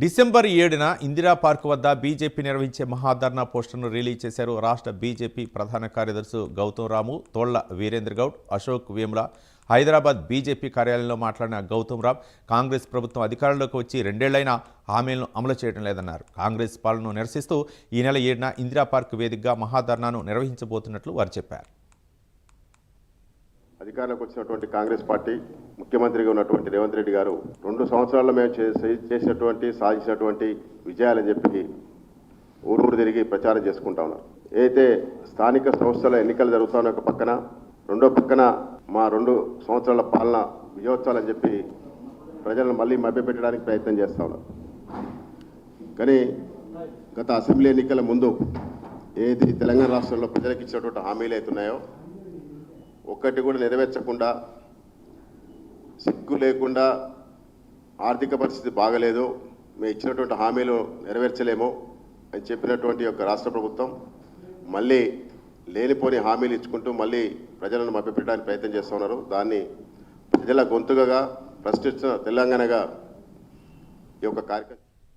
December ఏడున Indira park వద్ద BJP నిర్వహించే మహాధర్నా పోస్టర్ను రిలీజ్ చేశారు రాష్ట్ర బీజేపీ ప్రధాన కార్యదర్శి గౌతమ్ రాము తోళ్ళ వీరేంద్ర గౌడ్ అశోక్ వేముల. హైదరాబాద్ బీజేపీ కార్యాలయంలో మాట్లాడిన గౌతమ్ రామ్ కాంగ్రెస్ ప్రభుత్వం అధికారంలోకి వచ్చి రెండేళ్ళైనా హామీలను అమలు చేయడం లేదన్నారు. కాంగ్రెస్ పాలనను నిరసిస్తూ ఈ నెల ఏడున ఇందిరా పార్క్ వేదికగా మహాధర్నాను నిర్వహించబోతున్నట్లు వారు చెప్పారు. అధికారంలోకి వచ్చినటువంటి కాంగ్రెస్ పార్టీ ముఖ్యమంత్రిగా ఉన్నటువంటి రేవంత్ రెడ్డి గారు రెండు సంవత్సరాల్లో మేము చేసినటువంటి సాధించినటువంటి విజయాలని చెప్పి ఊరూరు తిరిగి ప్రచారం చేసుకుంటా ఉన్నారు. ఏదైతే స్థానిక సంస్థల ఎన్నికలు జరుగుతున్న ఒక పక్కన రెండో పక్కన మా రెండు సంవత్సరాల పాలన విజయోత్సవాలని చెప్పి ప్రజలను మళ్ళీ మభ్యపెట్టడానికి ప్రయత్నం చేస్తా ఉన్నారు. కానీ గత అసెంబ్లీ ఎన్నికల ముందు ఏది తెలంగాణ రాష్ట్రంలో ప్రజలకు ఇచ్చినటువంటి హామీలు అవుతున్నాయో ఒక్కటి కూడా నెరవేర్చకుండా సిగ్గు లేకుండా ఆర్థిక పరిస్థితి బాగలేదు. మేము ఇచ్చినటువంటి హామీలు నెరవేర్చలేము అని చెప్పినటువంటి యొక్క రాష్ట్ర ప్రభుత్వం మళ్ళీ లేనిపోని హామీలు ఇచ్చుకుంటూ మళ్ళీ ప్రజలను మభ్యపెట్టడానికి ప్రయత్నం చేస్తున్నారు దాన్ని ప్రజల గొంతుగా ప్రశ్నిస్తున్న తెలంగాణగా ఈ యొక్క కార్యక్రమం